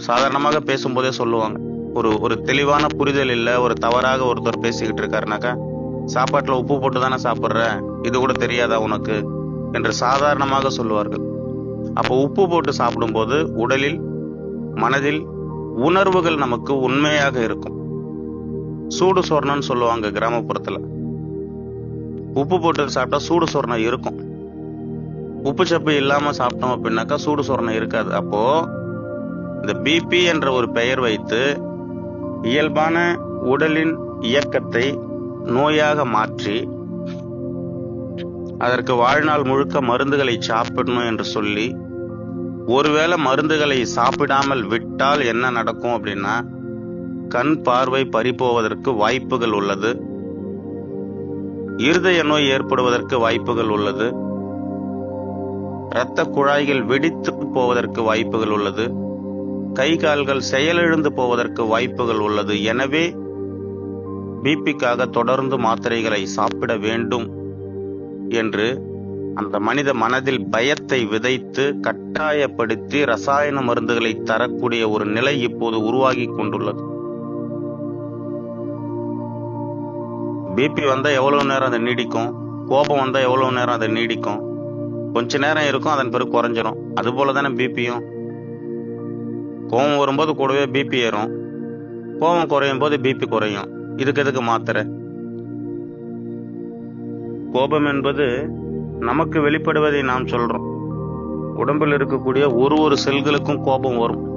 சாதாரணமாக பேசும்போதே சொல்லுவாங்க. ஒரு ஒரு தெளிவான புரிதல் இல்லை ஒரு தவறாக ஒருத்தர் பேசிக்கிட்டு இருக்காருனாக்கா சாப்பாட்டில் உப்பு போட்டு தானே சாப்பிட்ற? இது கூட தெரியாதா உனக்கு? என்று சாதாரணமாக சொல்லுவார்கள். அப்போ உப்பு போட்டு சாப்பிடும்போது உடலில் மனதில் உணர்வுகள் நமக்கு உண்மையாக இருக்கும். சூடு சொர்ணம்னு சொல்லுவாங்க கிராமப்புறத்தில். உப்பு போட்டு சாப்பிட்டா சூடு சொர்ணம் இருக்கும். உப்பு சப்பு இல்லாமல் சாப்பிட்டோம் அப்படின்னாக்கா சூடு சொர்ணம் இருக்காது. அப்போ இந்த பிபி என்ற ஒரு பெயர் வைத்து இயல்பான உடலின் இயக்கத்தை நோயாக மாற்றி அதற்கு வாழ்நாள் முழுக்க மருந்துகளை சாப்பிடணும் என்று சொல்லி ஒருவேளை மருந்துகளை சாப்பிடாமல் விட்டால் என்ன நடக்கும் அப்படின்னா கண் பார்வை பறிபோவதற்கு வாய்ப்புகள் உள்ளது. இருதய நோய் ஏற்படுவதற்கு வாய்ப்புகள் உள்ளது. இரத்த குழாய்கள் வெடித்து போவதற்கு வாய்ப்புகள் உள்ளது. கை கால்கள் செயலிழந்து போவதற்கு வாய்ப்புகள் உள்ளது. எனவே பிபிக்காக தொடர்ந்து மாத்திரைகளை சாப்பிட வேண்டும் என்று அந்த மனித மனதில் பயத்தை விதைத்து கட்டாயப்படுத்தி ரசாயன மருந்துகளை தரக்கூடிய ஒரு நிலை இப்போது உருவாகி கொண்டுள்ளது. பிபி வந்தா எவ்வளவு நேரம் அது நீடிக்கும்? கோபம் வந்தா எவ்வளவு நேரம் அது நீடிக்கும்? கொஞ்ச நேரம் இருக்கும் அதன் பிறகு குறைஞ்சிரும். அது போல தானே பிபியும்? கோபம் வரும்போது கூடவே பிபி ஏறும். கோபம் குறையும் போது பிபி குறையும். இதுக்கு எதுக்கு மாத்திரை? கோபம் என்பது நமக்கு வெளிப்படுவதை நாம் சொல்றோம். உடம்பில் இருக்கக்கூடிய ஒரு ஒரு செல்களுக்கும் கோபம் வரும்.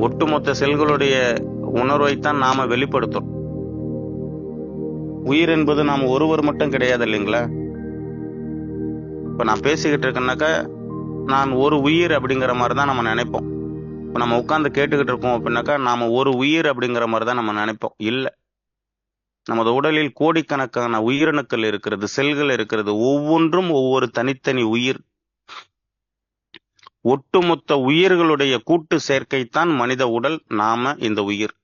ஒட்டுமொத்த செல்களுடைய உணர்வைத்தான் நாம வெளிப்படுத்தும் உயிர் என்பது நாம் ஒருவர் மட்டும் கிடையாது இல்லைங்களா? இப்ப நான் பேசிக்கிட்டு இருக்கேன்னாக்கா நான் ஒரு உயிர் அப்படிங்கிற மாதிரி தான் நம்ம நினைப்போம். இப்போ நம்ம உட்காந்து கேட்டுக்கிட்டு இருக்கோம் அப்படின்னாக்கா நாம் ஒரு உயிர் அப்படிங்கிற மாதிரி தான் நம்ம நினைப்போம். இல்லை. நமது உடலில் கோடிக்கணக்கான உயிரணுக்கள் இருக்கிறது செல்கள் இருக்கிறது. ஒவ்வொன்றும் ஒவ்வொரு தனித்தனி உயிர். ஒட்டுமொத்த உயிர்களுடைய கூட்டு சேர்க்கைத்தான் மனித உடல் நாம இந்த உயிர்.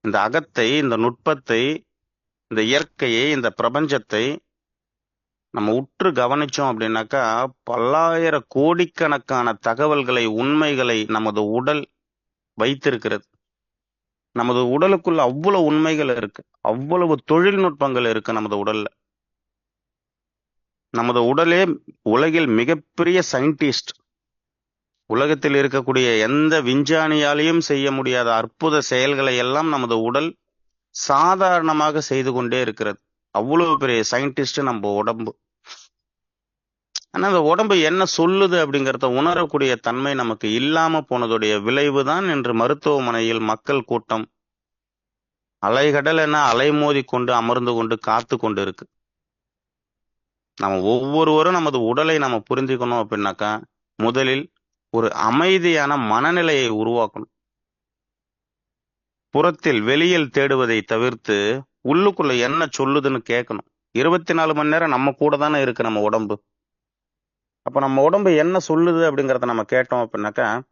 இந்த அகத்தை இந்த நுட்பத்தை இந்த இயற்கையை இந்த பிரபஞ்சத்தை நம்ம உற்று கவனிச்சோம் அப்படின்னாக்கா பல்லாயிர கோடிக்கணக்கான தகவல்களை உண்மைகளை நமது உடல் வைத்திருக்கிறது. நமது உடலுக்குள்ள அவ்வளவு உண்மைகள் இருக்கு. அவ்வளவு தொழில்நுட்பங்கள் இருக்கு நமது உடல்ல. நமது உடலே உலகில் மிகப்பெரிய சயின்டிஸ்ட். உலகத்தில் இருக்கக்கூடிய எந்த விஞ்ஞானியாலையும் செய்ய முடியாத அற்புத செயல்களை எல்லாம் நமது உடல் சாதாரணமாக செய்து கொண்டே இருக்கிறது. அவ்வளவு பெரிய சயின்டிஸ்ட் நம்ம உடம்பு. ஆனா அந்த உடம்பு என்ன சொல்லுது அப்படிங்கிறத உணரக்கூடிய தன்மை நமக்கு இல்லாம போனதுடைய விளைவுதான் இன்று மருத்துவமனையில் மக்கள் கூட்டம். அலைகடல் என அலைமோதி கொண்டு அமர்ந்து கொண்டு காத்து கொண்டு இருக்கு. நம்ம ஒவ்வொருவரும் நமது உடலை நம்ம புரிஞ்சுக்கணும் அப்படின்னாக்கா முதலில் ஒரு அமைதியான மனநிலையை உருவாக்கணும். புறத்தில் வெளியில் தேடுவதை தவிர்த்து உள்ளுக்குள்ள என்ன சொல்லுதுன்னு கேட்கணும் இருபத்தி நாலு மணி நேரம் நம்ம கூட தானே இருக்கு நம்ம உடம்பு. அப்ப நம்ம உடம்பு என்ன சொல்லுது அப்படிங்கறத நம்ம கேட்டோம் அப்படின்னாக்கா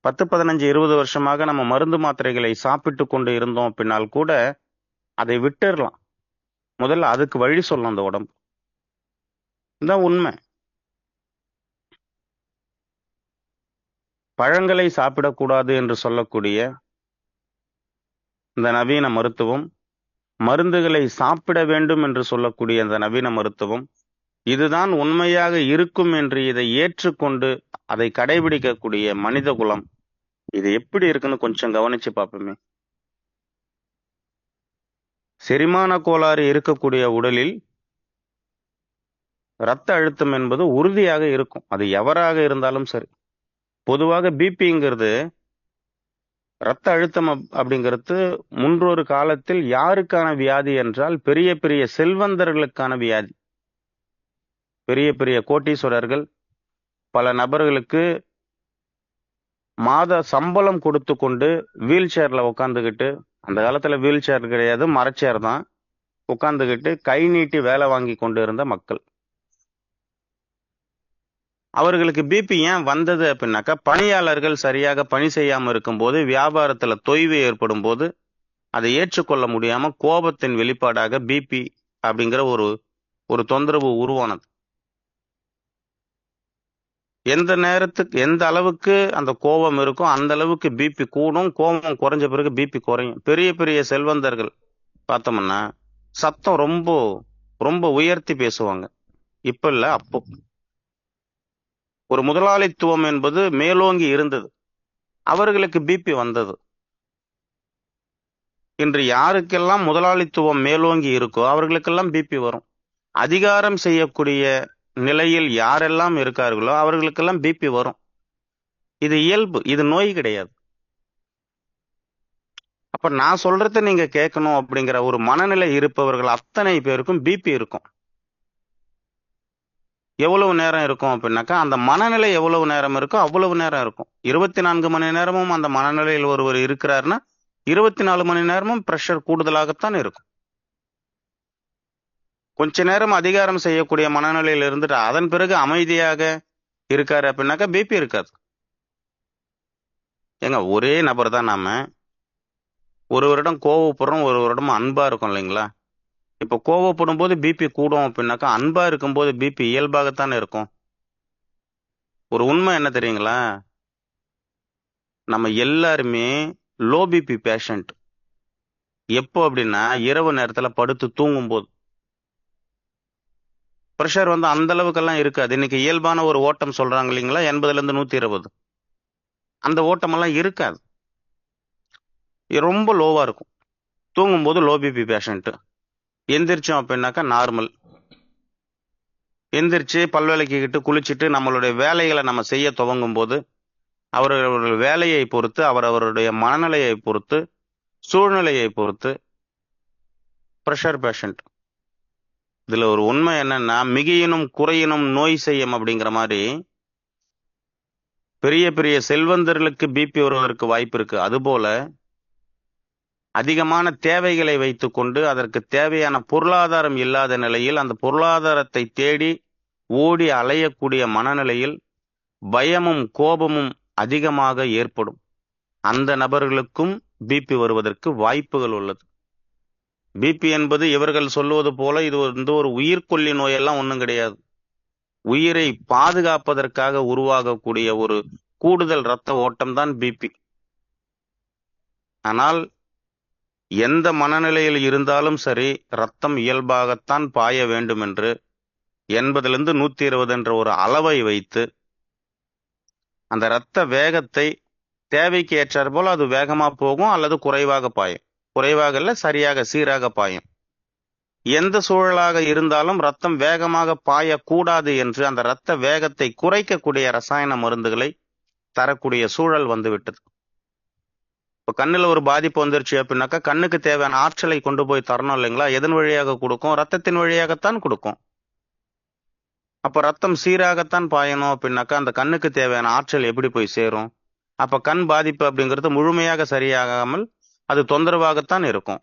பத்து பதினஞ்சு இருபது வருஷமாக நம்ம மருந்து மாத்திரைகளை சாப்பிட்டு கொண்டு இருந்தோம் அப்படின்னால் கூட அதை விட்டுறலாம். முதல்ல அதுக்கு வழி சொல்லும் அந்த உடம்பு. இதுதான் உண்மை. பழங்களை சாப்பிடக்கூடாது என்று சொல்லக்கூடிய இந்த நவீன மருத்துவம் மருந்துகளை சாப்பிட வேண்டும் என்று சொல்லக்கூடிய இந்த நவீன மருத்துவம் இதுதான் உண்மையாக இருக்கும் என்று இதை ஏற்றுக்கொண்டு அதை கடைபிடிக்கக்கூடிய மனித குலம். இது எப்படி இருக்குன்னு கொஞ்சம் கவனிச்சு பார்ப்போமே. செரிமான கோளாறு இருக்கக்கூடிய உடலில் இரத்த அழுத்தம் என்பது உறுதியாக இருக்கும். அது எவராக இருந்தாலும் சரி. பொதுவாக பிபிங்கிறது இரத்த அழுத்தம் அப்படிங்கிறது முன்றொரு காலத்தில் யாருக்கான வியாதி என்றால் பெரிய பெரிய செல்வந்தர்களுக்கான வியாதி. பெரிய பெரிய கோட்டீஸ்வரர்கள் பல நபர்களுக்கு மாத சம்பளம் கொடுத்து கொண்டு வீல் சேர்ல உட்காந்துக்கிட்டு அந்த காலத்துல வீல் சேர் கிடையாது மரச்சேர் தான் உட்காந்துக்கிட்டு கை நீட்டி வேலை வாங்கி கொண்டு இருந்த மக்கள். அவர்களுக்கு பிபி ஏன் வந்தது அப்படின்னாக்கா பணியாளர்கள் சரியாக பணி செய்யாம இருக்கும்போது வியாபாரத்துல தொய்வு ஏற்படும் போது அதை ஏற்றுக்கொள்ள முடியாம கோபத்தின் வெளிப்பாடாக பிபி அப்படிங்கிற ஒரு ஒரு தொந்தரவு உருவானது. எந்த நேரத்துக்கு எந்த அளவுக்கு அந்த கோபம் இருக்கோ அந்த அளவுக்கு பிபி கூடும். கோபம் குறைஞ்ச பிறகு பிபி குறையும். பெரிய பெரிய செல்வந்தர்கள் பார்த்தோம்னா சத்தம் ரொம்ப ரொம்ப உயர்த்தி பேசுவாங்க. இப்ப இல்ல அப்போ. ஒரு முதலாளித்துவம் என்பது மேலோங்கி இருந்தது. அவர்களுக்கு பிபி வந்தது. இன்று யாருக்கெல்லாம் முதலாளித்துவம் மேலோங்கி இருக்கோ அவர்களுக்கெல்லாம் பிபி வரும். அதிகாரம் செய்யக்கூடிய நிலையில் யாரெல்லாம் இருக்கார்களோ அவர்களுக்கெல்லாம் பிபி வரும். இது இயல்பு இது நோய் கிடையாது. அப்ப நான் சொல்றத நீங்க கேட்கணும் அப்படிங்கிற ஒரு மனநிலை இருப்பவர்கள் அத்தனை பேருக்கும் பிபி இருக்கும். எவ்வளவு நேரம் இருக்கும் அப்படின்னாக்கா அந்த மனநிலை எவ்வளவு நேரம் இருக்கோ அவ்வளவு நேரம் இருக்கும். இருபத்தி நான்கு மணி நேரமும் அந்த மனநிலையில் ஒருவர் இருக்கிறாருன்னா இருபத்தி நாலு மணி நேரமும் பிரஷர் கூடுதலாகத்தான் இருக்கும். கொஞ்ச நேரம் அதிகாரம் செய்யக்கூடிய மனநிலையில் இருந்துட்டு அதன் பிறகு அமைதியாக இருக்காரு அப்படின்னாக்கா பிபி இருக்காது. ஏங்க ஒரே நபர் தான் நாம. ஒரு வருடம் கோவப்படுறோம் ஒரு வருடம் அன்பா இருக்கும் இல்லைங்களா? இப்போ கோவப்படும் போது பிபி கூடும் அப்படின்னாக்கா அன்பா இருக்கும்போது பிபி இயல்பாகத்தானே இருக்கும். ஒரு உண்மை என்ன தெரியுங்களா? நம்ம எல்லாருமே லோ பிபி பேஷண்ட் எப்போ அப்படின்னா இரவு நேரத்துல படுத்து தூங்கும்போது. ப்ரெஷர் வந்து அந்த அளவுக்கெல்லாம் இருக்காது. இன்னைக்கு இயல்பான ஒரு ஓட்டம் சொல்றாங்க இல்லைங்களா? எண்பதுல இருந்து நூத்தி இருபது. அந்த ஓட்டமெல்லாம் இருக்காது. ரொம்ப லோவாக இருக்கும். தூங்கும்போது லோ பிபி பேஷண்ட்டு எந்திரிச்சோம் அப்படின்னாக்கா நார்மல் எந்திரிச்சு பல்வேலைக்கிட்டு குளிச்சுட்டு நம்மளுடைய வேலைகளை நம்ம செய்ய துவங்கும் போது அவரவர்கள் வேலையை பொறுத்து அவரவருடைய மனநிலையை பொறுத்து சூழ்நிலையை பொறுத்து ப்ரெஷர் பேஷண்ட் இதுல ஒரு உண்மை என்னன்னா மிகையினும் குறையினும் நோய் செய்யும் அப்படிங்கிற மாதிரி பெரிய பெரிய செல்வந்தர்களுக்கு பிபி வருவதற்கு வாய்ப்பு இருக்கு. அதுபோல அதிகமான தேவைகளை வைத்துக்கொண்டு அதற்கு தேவையான பொருளாதாரம் இல்லாத நிலையில் அந்த பொருளாதாரத்தை தேடி ஓடி அலையக்கூடிய மனநிலையில் பயமும் கோபமும் அதிகமாக ஏற்படும். அந்த நபர்களுக்கும் பிபி வருவதற்கு வாய்ப்புகள் உள்ளது. பிபி என்பது இவர்கள் சொல்லுவது போல இது வந்து ஒரு உயிர்கொல்லி நோயெல்லாம் ஒன்றும் கிடையாது. உயிரை பாதுகாப்பதற்காக உருவாகக்கூடிய ஒரு கூடுதல் இரத்த ஓட்டம் தான் பிபி ஆனால் எந்த மனநிலையில் இருந்தாலும் சரி ரத்தம் இயல்பாகத்தான் பாய வேண்டும் என்று எண்பதிலிருந்து நூத்தி இருபது என்ற ஒரு அளவை வைத்து அந்த இரத்த வேகத்தை தேவைக்கு ஏற்றாற் போல் அது வேகமா போகும் அல்லது குறைவாக பாயும். குறைவாக இல்லை சரியாக சீராக பாயும். எந்த சூழலாக இருந்தாலும் ரத்தம் வேகமாக பாயக்கூடாது என்று அந்த இரத்த வேகத்தை குறைக்கக்கூடிய ரசாயன மருந்துகளை தரக்கூடிய சூழல் வந்துவிட்டது. இப்போ கண்ணில் ஒரு பாதிப்பு வந்துருச்சு அப்படின்னாக்கா கண்ணுக்கு தேவையான ஆற்றலை கொண்டு போய் தரணும் இல்லைங்களா? எதன் வழியாக கொடுக்கும்? ரத்தத்தின் வழியாகத்தான் கொடுக்கும். அப்போ ரத்தம் சீராகத்தான் பாயணும் அப்படின்னாக்கா அந்த கண்ணுக்கு தேவையான ஆற்றல் எப்படி போய் சேரும்? அப்போ கண் பாதிப்பு அப்படிங்கிறது முழுமையாக சரியாகாமல் அது தொந்தரவாகத்தான் இருக்கும்.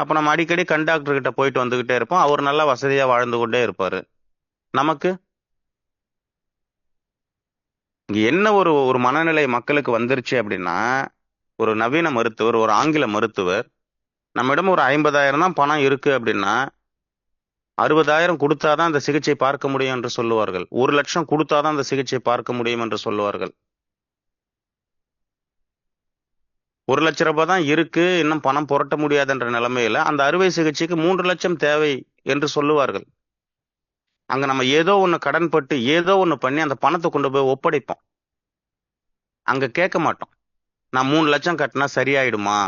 அப்போ நம்ம அடிக்கடி கண் டாக்டர் கிட்ட போயிட்டு வந்துகிட்டே இருப்போம். அவர் நல்லா வசதியாக வாழ்ந்து கொண்டே இருப்பார். நமக்கு? என்ன ஒரு ஒரு மனநிலை மக்களுக்கு வந்துருச்சு அப்படின்னா ஒரு நவீன மருத்துவர் ஒரு ஆங்கில மருத்துவர் நம்மிடம் ஒரு ஐம்பதாயிரம் தான் பணம் இருக்கு அப்படின்னா அறுபதாயிரம் கொடுத்தாதான் அந்த சிகிச்சை பார்க்க முடியும் என்று சொல்லுவார்கள். ஒரு லட்சம் கொடுத்தாதான் அந்த சிகிச்சை பார்க்க முடியும் என்று சொல்லுவார்கள். ஒரு லட்ச ரூபாய் தான் இருக்கு இன்னும் பணம் புரட்ட முடியாதுன்ற நிலைமையில அந்த அறுவை சிகிச்சைக்கு மூன்று லட்சம் தேவை என்று சொல்லுவார்கள். அங்க நம்ம ஏதோ ஒண்ணு கடன்பட்டு ஏதோ ஒண்ணு பண்ணி அந்த பணத்தை கொண்டு போய் ஒப்படைப்போம். அங்க கேட்க மாட்டோம். நான் மூணு லட்சம் கட்டினா சரியாயிடுமா?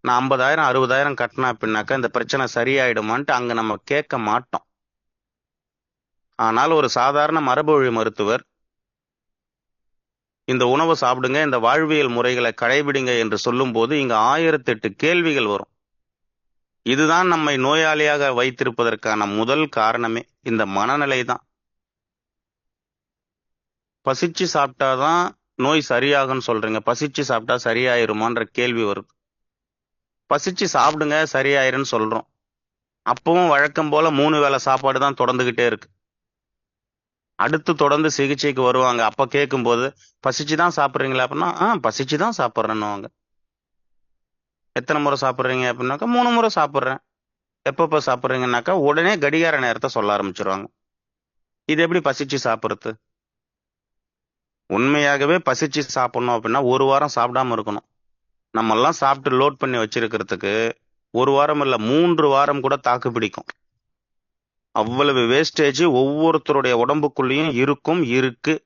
நான் ஐம்பதாயிரம் அறுபதாயிரம் கட்டினா அப்படின்னாக்கா இந்த பிரச்சனை சரியாயிடுமான்ட்டு அங்கே நம்ம கேட்க மாட்டோம். ஆனால் ஒரு சாதாரண மரபு வழி மருத்துவர் இந்த உணவை சாப்பிடுங்க இந்த வாழ்வியல் முறைகளை கடைபிடிங்க என்று சொல்லும்போது இங்க ஆயிரத்தெட்டு கேள்விகள் வரும். இதுதான் நம்மை நோயாளியாக வைத்திருப்பதற்கான முதல் காரணமே. இந்த மனநிலை தான். பசிச்சு சாப்பிட்டாதான் நோய் சரியாகும்னு சொல்றீங்க. பசிச்சு சாப்பிட்டா சரியாயிருமான்ற கேள்வி வருது. பசிச்சு சாப்பிடுங்க சரியாயிருன்னு சொல்றோம். அப்பவும் வழக்கம் போல மூணு வேளை சாப்பாடு தான் தொடர்ந்துகிட்டே இருக்கு. அடுத்து தொடர்ந்து சிகிச்சைக்கு வருவாங்க. அப்ப கேட்கும்போது பசிச்சு தான் சாப்பிட்றீங்களா? அப்படின்னா ஆ பசிச்சு தான் சாப்பிட்றேன்னு எத்தனை முறை சாப்பிட்றீங்க அப்படின்னாக்கா மூணு முறை சாப்பிட்றேன். எப்பப்போ சாப்பிட்றீங்கன்னாக்கா உடனே கடிகார நேரத்தை சொல்ல ஆரம்பிச்சிருவாங்க. இது எப்படி பசிச்சு சாப்பிட்றது? உண்மையாகவே பசிச்சு சாப்பிடணும் அப்படின்னா ஒரு வாரம் சாப்பிடாம இருக்கணும். நம்ம எல்லாம் சாப்பிட்டு லோட் பண்ணி வச்சிருக்கிறதுக்கு ஒரு வாரம் இல்லை மூன்று வாரம் கூட தாக்கு பிடிக்கும். அவ்வளவு வேஸ்டேஜ் ஒவ்வொருத்தருடைய உடம்புக்குள்ளேயும் இருக்கும் இருக்கு.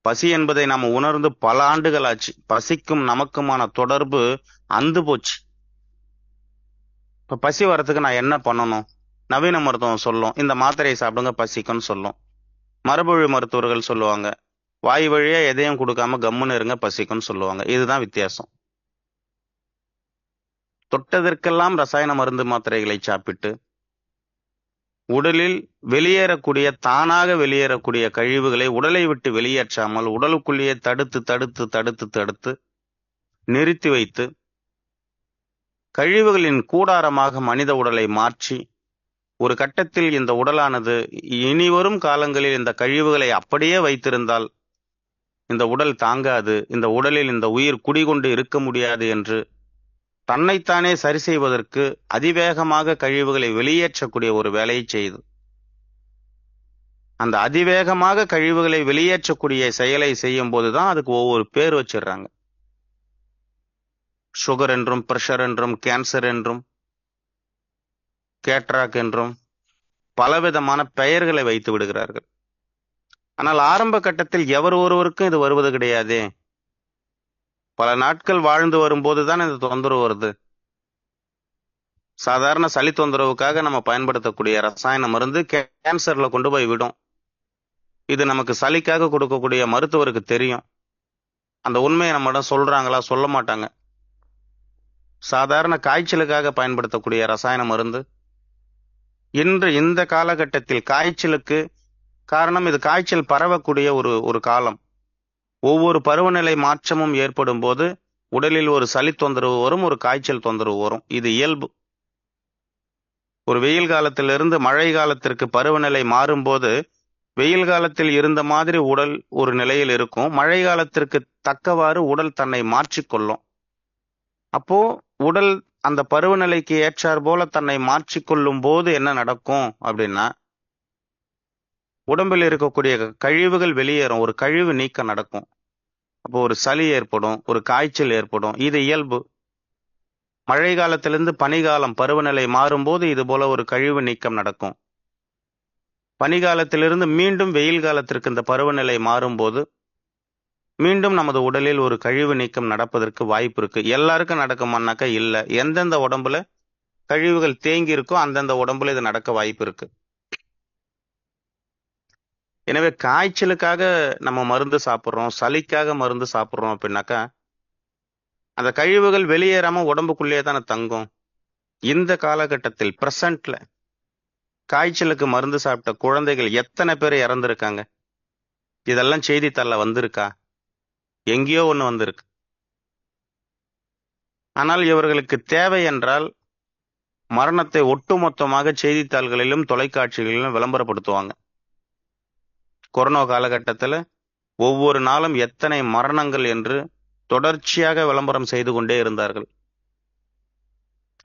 பசி என்பதை நாம் உணர்ந்து பல ஆண்டுகள் ஆச்சு பசிக்கும் நமக்குமான தொடர்பு அந்து போச்சு. இப்போ பசி வரத்துக்கு நான் என்ன பண்ணணும்? நவீன மருத்துவம் சொல்லும். இந்த மாத்திரையை சாப்பிடுங்க பசிக்கும்னு சொல்லும். மரபுவழி மருத்துவர்கள் சொல்லுவாங்க வாய் வழியா எதையும் கொடுக்காம கம்முன்னு இருங்க பசிக்கும்னு சொல்லுவாங்க. இதுதான் வித்தியாசம். தொட்டதற்கெல்லாம் ரசாயன மருந்து மாத்திரைகளை சாப்பிட்டு உடலில் வெளியேறக்கூடிய தானாக வெளியேறக்கூடிய கழிவுகளை உடலை விட்டு வெளியேற்றாமல் உடலுக்குள்ளேயே தடுத்து தடுத்து தடுத்து தடுத்து நிறுத்தி வைத்து கழிவுகளின் கூடாரமாக மனித உடலை மாற்றி ஒரு கட்டத்தில் இந்த உடலானது இனி வரும் காலங்களில் இந்த கழிவுகளை அப்படியே வைத்திருந்தால் இந்த உடல் தாங்காது இந்த உடலில் இந்த உயிர் குடிகொண்டு இருக்க முடியாது என்று தன்னைத்தானே சரி செய்வதற்கு அதிவேகமாக கழிவுகளை வெளியேற்றக்கூடிய ஒரு வேலையை செய்து. அந்த அதிவேகமாக கழிவுகளை வெளியேற்றக்கூடிய செயலை செய்யும் போதுதான் அதுக்கு ஒவ்வொரு பேர் வச்சிடுறாங்க. சுகர் என்றும் பிரஷர் என்றும் கேன்சர் என்றும் கேட்ராக் என்றும் பலவிதமான பெயர்களை வைத்து விடுகிறார்கள். ஆனால் ஆரம்ப கட்டத்தில் எவர் ஒருவருக்கும் இது வருவது கிடையாதே. பல நாட்கள் வாழ்ந்து வரும்போது தான் இந்த தொந்தரவு வருது. சாதாரண சளி தொந்தரவுக்காக நம்ம பயன்படுத்தக்கூடிய ரசாயன மருந்து கேன்சர்ல கொண்டு போய் விடும். இது நமக்கு சளிக்காக கொடுக்கக்கூடிய மருத்துவருக்கு தெரியும். அந்த உண்மையை நம்மிடம் சொல்றாங்களா சொல்ல மாட்டாங்க. சாதாரண காய்ச்சலுக்காக பயன்படுத்தக்கூடிய ரசாயன மருந்து இன்று இந்த காலகட்டத்தில் காய்ச்சலுக்கு காரணம் இது காய்ச்சல் பரவக்கூடிய ஒரு ஒரு காலம். ஒவ்வொரு பருவநிலை மாற்றமும் ஏற்படும் போது உடலில் ஒரு சளி தொந்தரவு வரும் ஒரு காய்ச்சல் தொந்தரவு வரும். இது இயல்பு. ஒரு வெயில் காலத்திலிருந்து மழை காலத்திற்கு பருவநிலை மாறும்போது வெயில் காலத்தில் இருந்த மாதிரி உடல் ஒரு நிலையில் இருக்கும். மழை காலத்திற்கு தக்கவாறு உடல் தன்னை மாற்றிக்கொள்ளும். அப்போ உடல் அந்த பருவநிலைக்கு ஏற்றார் போல தன்னை மாற்றிக்கொள்ளும் போது என்ன நடக்கும் அப்படின்னா உடம்பில் இருக்கக்கூடிய கழிவுகள் வெளியேறும். ஒரு கழிவு நீக்கம் நடக்கும். அப்போ ஒரு சளி ஏற்படும் ஒரு காய்ச்சல் ஏற்படும். இது இயல்பு. மழை காலத்திலிருந்து பனிகாலம் பருவநிலை மாறும்போது இது போல ஒரு கழிவு நீக்கம் நடக்கும். பனிகாலத்திலிருந்து மீண்டும் வெயில் காலத்திற்கு இந்த பருவநிலை மாறும்போது மீண்டும் நமது உடலில் ஒரு கழிவு நீக்கம் நடப்பதற்கு வாய்ப்பு இருக்கு. எல்லாருக்கும் நடக்குமானாக்கா இல்லை. எந்தெந்த உடம்புல கழிவுகள் தேங்கி இருக்கோ அந்தந்த உடம்புல இது நடக்க வாய்ப்பு இருக்கு. எனவே காய்ச்சலுக்காக நம்ம மருந்து சாப்பிட்றோம் சளிக்காக மருந்து சாப்பிட்றோம் அப்படின்னாக்கா அந்த கழிவுகள் வெளியேறாம உடம்புக்குள்ளேயே தானே தங்கும். இந்த காலகட்டத்தில் பிரசன்ட்ல காய்ச்சலுக்கு மருந்து சாப்பிட்ட குழந்தைகள் எத்தனை பேர் இறந்துருக்காங்க? இதெல்லாம் செய்தித்தாளில் வந்திருக்கா? எங்கேயோ ஒன்று வந்திருக்கு. ஆனால் இவர்களுக்கு தேவை என்றால் மரணத்தை ஒட்டுமொத்தமாக செய்தித்தாள்களிலும் தொலைக்காட்சிகளிலும் விளம்பரப்படுத்துவாங்க. கொரோனா காலகட்டத்தில் ஒவ்வொரு நாளும் எத்தனை மரணங்கள் என்று தொடர்ச்சியாக விளம்பரம் செய்து கொண்டே இருந்தார்கள்.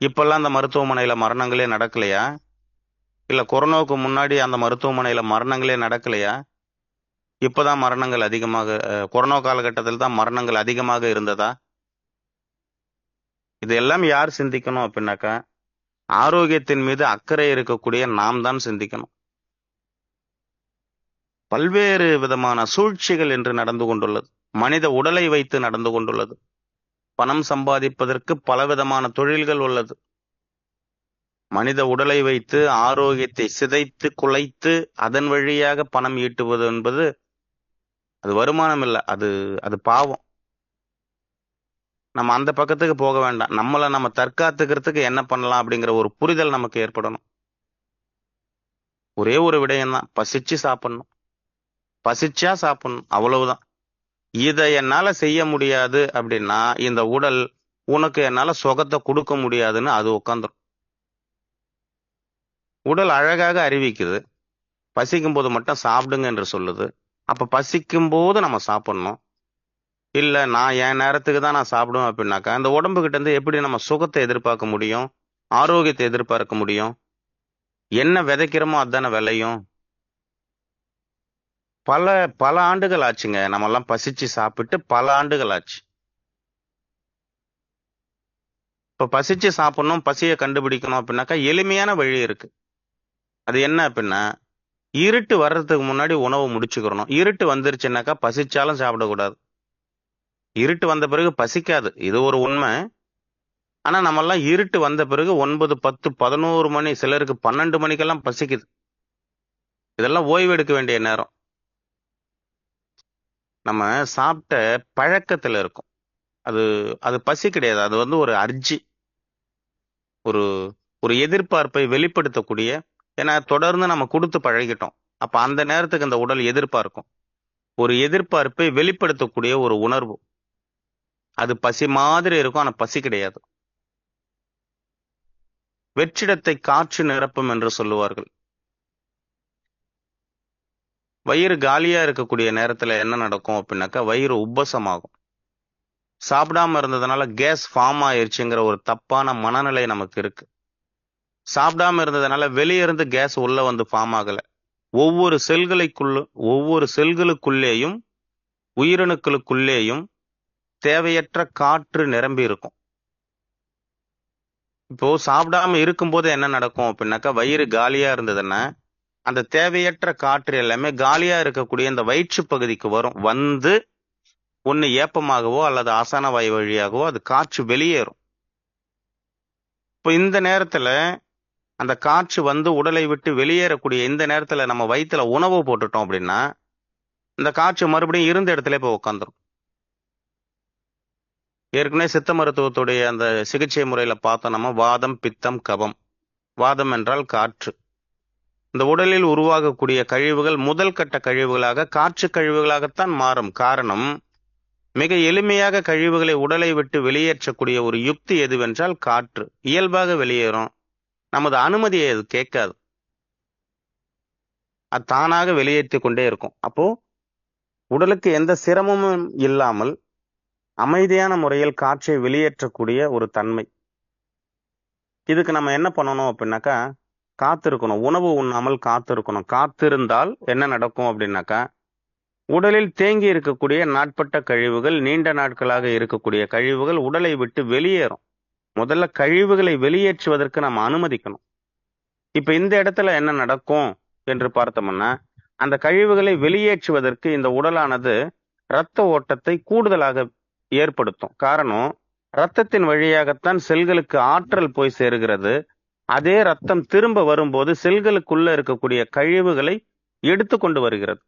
இப்பெல்லாம் அந்த மருத்துவமனையில மரணங்களே நடக்கலையா? இல்ல கொரோனாவுக்கு முன்னாடி அந்த மருத்துவமனையில மரணங்களே நடக்கலையா? இப்பதான் மரணங்கள் அதிகமாக கொரோனா காலகட்டத்தில் தான் மரணங்கள் அதிகமாக இருந்ததா? இதெல்லாம் யார் சிந்திக்கணும் அப்படின்னாக்கா ஆரோக்கியத்தின் மீது அக்கறை இருக்கக்கூடிய நாம் தான் சிந்திக்கணும். பல்வேறு விதமான சூழ்ச்சிகள் என்று நடந்து கொண்டுள்ளது. மனித உடலை வைத்து நடந்து கொண்டுள்ளது. பணம் சம்பாதிப்பதற்கு பலவிதமான தொழில்கள் உள்ளது. மனித உடலை வைத்து ஆரோக்கியத்தை சிதைத்து குலைத்து அதன் வழியாக பணம் ஈட்டுவது என்பது அது வருமானம் இல்லை. அது அது பாவம். நம்ம அந்த பக்கத்துக்கு போக வேண்டாம். நம்மளை நம்ம தற்காத்துக்கிறதுக்கு என்ன பண்ணலாம் அப்படிங்கிற ஒரு புரிதல் நமக்கு ஏற்படணும். ஒரே ஒரு விடயம்தான். பசிச்சு சாப்பிடணும். பசிச்சா சாப்பிடணும். அவ்வளவுதான். இதை என்னால செய்ய முடியாது அப்படின்னா இந்த உடல் உனக்கு என்னால சுகத்தை கொடுக்க முடியாதுன்னு அது உட்காந்துரும் உடல் அழகாக அறிவிக்குது. பசிக்கும் போது மட்டும் சாப்பிடுங்க என்று சொல்லுது. அப்போ பசிக்கும் போது நம்ம சாப்பிட்ணும். இல்லை நான் என் நேரத்துக்கு தான் நான் சாப்பிடுவேன் அப்படின்னாக்கா இந்த உடம்புக்கிட்டேருந்து இருந்து எப்படி நம்ம சுகத்தை எதிர்பார்க்க முடியும்? ஆரோக்கியத்தை எதிர்பார்க்க முடியும்? என்ன விதைக்கிறோமோ அதுதானே விளையும். பல பல ஆண்டுகள் ஆச்சுங்க. நம்மெல்லாம் பசிச்சு சாப்பிட்டு பல ஆண்டுகள் ஆச்சு. இப்போ பசிச்சு சாப்பிடணும் பசியை கண்டுபிடிக்கணும் அப்படின்னாக்கா எளிமையான வழி இருக்கு. அது என்ன அப்படின்னா இருட்டு வர்றதுக்கு முன்னாடி உணவு முடிச்சுக்கிறணும். இருட்டு வந்துருச்சுன்னாக்கா பசிச்சாலும் சாப்பிடக்கூடாது. இருட்டு வந்த பிறகு பசிக்காது. இது ஒரு உண்மை. ஆனா நம்மெல்லாம் இருட்டு வந்த பிறகு ஒன்பது பத்து பதினோரு மணி சிலருக்கு பன்னெண்டு மணிக்கெல்லாம் பசிக்குது. இதெல்லாம் ஓய்வு எடுக்க வேண்டிய நேரம். நம்ம சாப்பிட்ட பழக்கத்துல இருக்கும். அது அது பசி கிடையாது. அது வந்து ஒரு அர்ஜி. ஒரு ஒரு எதிர்பார்ப்பை வெளிப்படுத்தக்கூடிய ஏன்னா தொடர்ந்து நம்ம கொடுத்து பழகிட்டோம். அப்ப அந்த நேரத்துக்கு அந்த உடல் எதிர்பார்க்கும் ஒரு எதிர்பார்ப்பை வெளிப்படுத்தக்கூடிய ஒரு உணர்வு. அது பசி மாதிரி இருக்கும் ஆனா பசி கிடையாது. வெற்றிடத்தை காற்று நிரப்பும் என்று சொல்லுவார்கள். வயிறு காலியா இருக்கக்கூடிய நேரத்துல என்ன நடக்கும் அப்படின்னாக்கா வயிறு உப்பசமாகும். சாப்பிடாம இருந்ததுனால கேஸ் ஃபார்ம் ஆயிடுச்சுங்கிற ஒரு தப்பான மனநிலை நமக்கு இருக்கு. சாப்பிடாம இருந்ததுனால வெளியே இருந்து கேஸ் உள்ள வந்து ஃபார்ம் ஆகல. ஒவ்வொரு செல்களுக்குள்ள ஒவ்வொரு செல்களுக்குள்ளேயும் உயிரணுக்களுக்குள்ளேயும் தேவையற்ற காற்று நிரம்பி இருக்கும். இப்போ சாப்பிடாம இருக்கும்போது என்ன நடக்கும் அப்படின்னாக்கா வயிறு காலியா இருந்ததுன்னா அந்த தேவையற்ற காற்று எல்லாமே காலியா இருக்கக்கூடிய இந்த வயிற்று பகுதிக்கு வரும். வந்து ஒன்று ஏப்பமாகவோ அல்லது ஆசான வாய் வழியாகவோ அது காற்று வெளியேறும். இப்போ இந்த நேரத்தில் அந்த காற்று வந்து உடலை விட்டு வெளியேறக்கூடிய இந்த நேரத்தில் நம்ம வயிற்றுல உணவு போட்டுட்டோம் அப்படின்னா இந்த காற்று மறுபடியும் இருந்த இடத்துல போய் உட்காந்துரும் ஏற்கனவே சித்த மருத்துவத்துடைய அந்த சிகிச்சை முறையில் பார்த்தோம் நம்ம வாதம் பித்தம் கபம். வாதம் என்றால் காற்று. இந்த உடலில் உருவாகக்கூடிய கழிவுகள் முதல் கட்ட கழிவுகளாக காற்று கழிவுகளாகத்தான் மாறும். காரணம் மிக எளிமையாக கழிவுகளை உடலை விட்டு வெளியேற்றக்கூடிய ஒரு யுக்தி எதுவென்றால் காற்று. இயல்பாக வெளியேறும். நமது அனுமதியை அது கேட்காது. அது தானாக வெளியேற்றி கொண்டே இருக்கும். அப்போ உடலுக்கு எந்த சிரமமும் இல்லாமல் அமைதியான முறையில் காற்றை வெளியேற்றக்கூடிய ஒரு தன்மை. இதுக்கு நம்ம என்ன பண்ணணும் அப்படின்னாக்கா காத்திருக்கணும். உணவு உண்ணாமல் காத்திருக்கணும். காத்திருந்தால் என்ன நடக்கும் அப்படின்னாக்கா உடலில் தேங்கி இருக்கக்கூடிய நாட்பட்ட கழிவுகள் நீண்ட நாட்களாக இருக்கக்கூடிய கழிவுகள் உடலை விட்டு வெளியேறும். முதல்ல கழிவுகளை வெளியேற்றுவதற்கு நம்ம அனுமதிக்கணும். இப்ப இந்த இடத்துல என்ன நடக்கும் என்று பார்த்தோம்னா அந்த கழிவுகளை வெளியேற்றுவதற்கு இந்த உடலானது இரத்த ஓட்டத்தை கூடுதலாக ஏற்படுத்தும். காரணம் ரத்தத்தின் வழியாகத்தான் செல்களுக்கு ஆற்றல் போய் சேருகிறது. அதே ரத்தம் திரும்ப வரும்போது செல்களுக்குள்ள இருக்கக்கூடிய கழிவுகளை எடுத்து கொண்டு வருகிறது.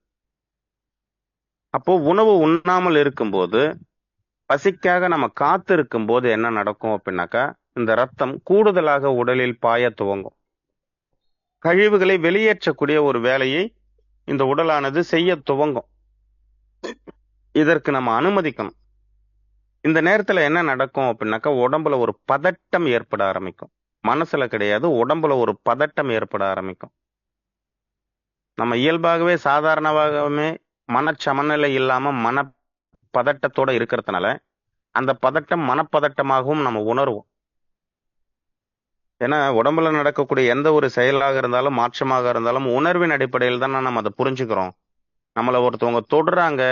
அப்போ உணவு உண்ணாமல் இருக்கும்போது பசிக்காக நம்ம காத்து இருக்கும் போது என்ன நடக்கும் அப்படின்னாக்கா இந்த ரத்தம் கூடுதலாக உடலில் பாய துவங்கும். கழிவுகளை வெளியேற்றக்கூடிய ஒரு வேலையை இந்த உடலானது செய்ய துவங்கும். இதற்கு நம்ம அனுமதிக்கணும். இந்த நேரத்துல என்ன நடக்கும் அப்படின்னாக்கா உடம்புல ஒரு பதட்டம் ஏற்பட ஆரம்பிக்கும். மனசுல கிடையாது உடம்புல ஒரு பதட்டம் ஏற்பட ஆரம்பிக்கும். நம்ம இயல்பாகவே சாதாரணமாகவே சமநிலை இல்லாம மன பதட்டத்தோட இருக்கிறதுனால அந்த பதட்டம் மனப்பதட்டமாகவும் நம்ம உணர்வோம். ஏன்னா உடம்புல நடக்கக்கூடிய எந்த ஒரு செயலாக இருந்தாலும் மாற்றமாக இருந்தாலும் உணர்வின் அடிப்படையில் தானே நம்ம அதை புரிஞ்சுக்கிறோம். நம்மளை ஒருத்தவங்க தொடுறாங்க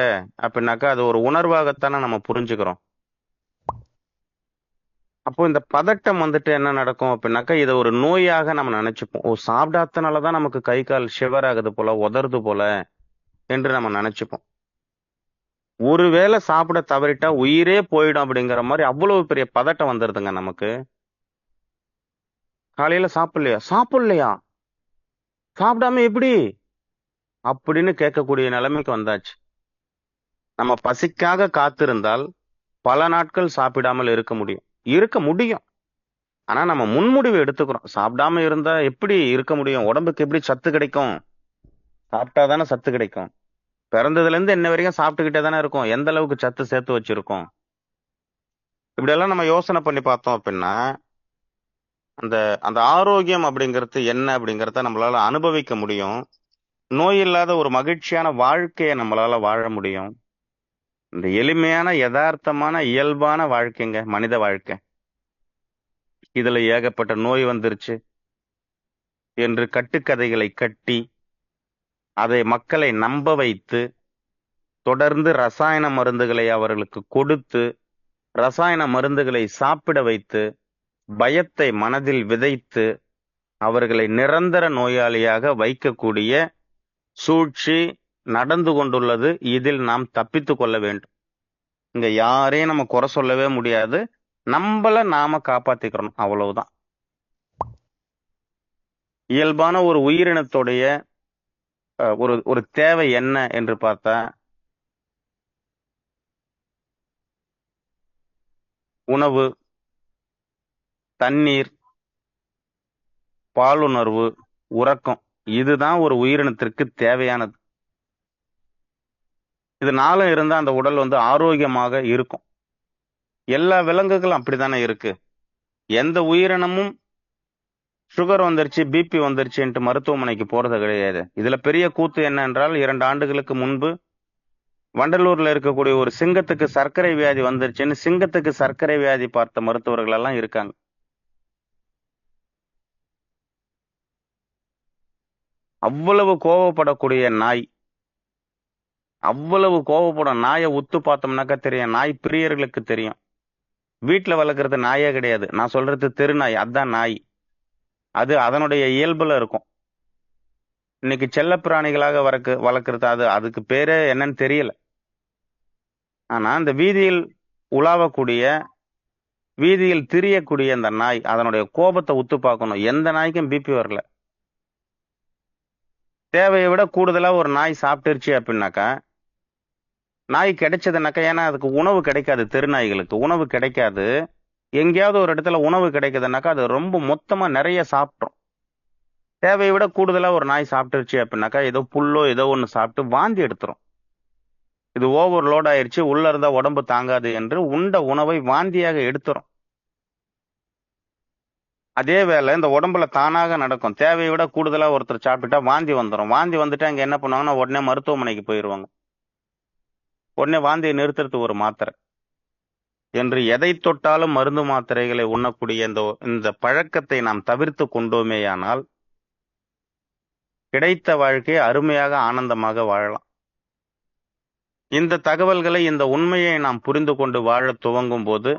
அப்படின்னாக்கா அது ஒரு உணர்வாகத்தானே நம்ம புரிஞ்சுக்கிறோம். அப்போ இந்த பதட்டம் வந்துட்டு என்ன நடக்கும் அப்படின்னாக்கா இதை ஒரு நோயாக நம்ம நினைச்சுப்போம். ஓ சாப்பிடாதனால தான் நமக்கு கை கால் ஷிவர் ஆகுது போல உதறது போல என்று நம்ம நினைச்சுப்போம். ஒருவேளை சாப்பிட தவறிட்டா உயிரே போயிடும் அப்படிங்கிற மாதிரி அவ்வளவு பெரிய பதட்டம் வந்துருதுங்க நமக்கு. காலையில சாப்பிடலையா? சாப்பிடலையா? சாப்பிடாம எப்படி? அப்படின்னு கேட்கக்கூடிய நிலைமைக்கு வந்தாச்சு. நம்ம பசிக்காக காத்திருந்தால் பல நாட்கள் சாப்பிடாமல் இருக்க முடியும். இருக்க முடியும். ஆனா நம்ம முன்முடிவு எடுத்துக்கிறோம். சாப்பிடாம இருந்தா எப்படி இருக்க முடியும்? உடம்புக்கு எப்படி சத்து கிடைக்கும்? சாப்பிட்டாதானே சத்து கிடைக்கும். பிறந்ததுல இருந்து என்ன வரைக்கும் சாப்பிட்டுக்கிட்டே தானே இருக்கும். எந்த அளவுக்கு சத்து சேர்த்து வச்சிருக்கோம்? இப்படியெல்லாம் நம்ம யோசனை பண்ணி பார்த்தோம் அப்படின்னா அந்த அந்த ஆரோக்கியம் அப்படிங்கிறது என்ன அப்படிங்கிறத நம்மளால அனுபவிக்க முடியும். நோய் இல்லாத ஒரு மகிழ்ச்சியான வாழ்க்கையை நம்மளால வாழ முடியும். இந்த எளிமையான யதார்த்தமான இயல்பான வாழ்க்கைங்க மனித வாழ்க்கை. இதுல ஏகப்பட்ட நோய் வந்துருச்சு. என்று கட்டுக்கதைகளை கட்டி அதை மக்களை நம்ப வைத்து தொடர்ந்து ரசாயன மருந்துகளை அவர்களுக்கு கொடுத்து ரசாயன மருந்துகளை சாப்பிட வைத்து பயத்தை மனதில் விதைத்து அவர்களை நிரந்தர நோயாளியாக வைக்கக்கூடிய சூழ்ச்சி நடந்து கொண்டுள்ளது. இதில் நாம் தப்பித்து கொள்ள வேண்டும். இங்க யாரையும் நம்ம குறை சொல்லவே முடியாது. நம்மள நாம காப்பாத்திக்கிறோம் அவ்வளவுதான். இயல்பான ஒரு உயிரினத்துடைய அஹ், ஒரு ஒரு தேவை என்ன என்று பார்த்தா உணவு தண்ணீர் பாலுணர்வு உறக்கம். இதுதான் ஒரு உயிரினத்திற்கு தேவையானது. இது நாளும் இருந்தா அந்த உடல் வந்து ஆரோக்கியமாக இருக்கும். எல்லா விலங்குகளும் அப்படித்தானே இருக்கு. எந்த உயிரினமும் சுகர் வந்துருச்சு பிபி வந்துருச்சுன்ட்டு மருத்துவமனைக்கு போறது கிடையாது. இதுல பெரிய கூத்து என்ன என்றால் இரண்டு ஆண்டுகளுக்கு முன்பு வண்டலூர்ல இருக்கக்கூடிய ஒரு சிங்கத்துக்கு சர்க்கரை வியாதி வந்துருச்சுன்னு சிங்கத்துக்கு சர்க்கரை வியாதி பார்த்த மருத்துவர்கள் எல்லாம் இருக்காங்க. அவ்வளவு கோவப்படக்கூடிய நாய் அவ்வளவு கோவப்படும் நாயை உத்து பார்த்தோம்னாக்கா தெரியும். நாய் பிரியர்களுக்கு தெரியும். வீட்டில் வளர்க்குறது நாயே கிடையாது. நான் சொல்றது தெரு நாய் அதான் நாய். அது அதனுடைய இயல்புல இருக்கும். இன்னைக்கு செல்ல பிராணிகளாக வரக்கு வளர்க்குறது அது அதுக்கு பேரே என்னன்னு தெரியல. ஆனா இந்த வீதியில் உலாவக்கூடிய வீதியில் திரியக்கூடிய அந்த நாய் அதனுடைய கோபத்தை உத்து பார்க்கணும். எந்த நாய்க்கும் பிபி வரல. தேவையை விட கூடுதலா ஒரு நாய் சாப்பிட்டுருச்சு அப்படின்னாக்கா நாய் கிடைச்சதுனாக்கா ஏன்னா அதுக்கு உணவு கிடைக்காது தெருநாய்களுக்கு உணவு கிடைக்காது. எங்கேயாவது ஒரு இடத்துல உணவு கிடைக்குதுனாக்கா அது ரொம்ப மொத்தமாக நிறைய சாப்பிட்ரும் தேவையை விட கூடுதலா ஒரு நாய் சாப்பிட்டுருச்சு அப்படின்னாக்கா ஏதோ புல்லோ ஏதோ ஒன்று சாப்பிட்டு வாந்தி எடுத்துரும். இது ஓவர் லோட் ஆயிருச்சு உள்ள இருந்தா உடம்பு தாங்காது என்று உண்ட உணவை வாந்தியாக எடுத்துரும். அதே வேளை இந்த உடம்புல தானாக நடக்கும். தேவையை விட கூடுதலாக ஒருத்தர் சாப்பிட்டுட்டா வாந்தி வந்துடும் வாந்தி வந்துட்டு அங்கே என்ன பண்ணுவாங்கன்னா உடனே மருத்துவமனைக்கு போயிடுவாங்க உடனே வாந்தியை நிறுத்துறதுக்கு ஒரு மாத்திரை. என்று எதை தொட்டாலும் மருந்து மாத்திரைகளை உண்ணக்கூடிய இந்த இந்த பழக்கத்தை நாம் தவிர்த்து கொண்டோமேயானால் கிடைத்த வாழ்க்கையை அருமையாக ஆனந்தமாக வாழலாம். இந்த தகவல்களை இந்த உண்மையை நாம் புரிந்து கொண்டு வாழ துவங்கும் போது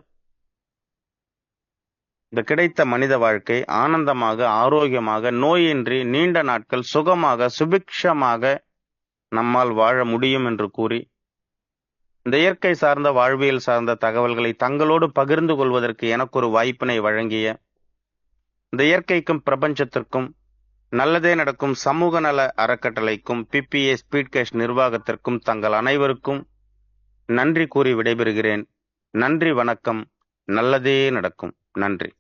இந்த கிடைத்த மனித வாழ்க்கை ஆனந்தமாக ஆரோக்கியமாக நோயின்றி நீண்ட நாட்கள் சுகமாக சுபிக்ஷமாக நம்மால் வாழ முடியும் என்று கூறி இந்த இயற்கை சார்ந்த வாழ்வியல் சார்ந்த தகவல்களை தங்களோடு பகிர்ந்து கொள்வதற்கு எனக்கு ஒரு வாய்ப்பினை வழங்கிய இந்த இயற்கைக்கும் பிரபஞ்சத்திற்கும் நல்லதே நடக்கும் சமூக நல அறக்கட்டளைக்கும் பிபிஏ ஸ்பீட்கேஷ் நிர்வாகத்திற்கும் தங்கள் அனைவருக்கும் நன்றி கூறி விடைபெறுகிறேன். நன்றி வணக்கம். நல்லதே நடக்கும். நன்றி.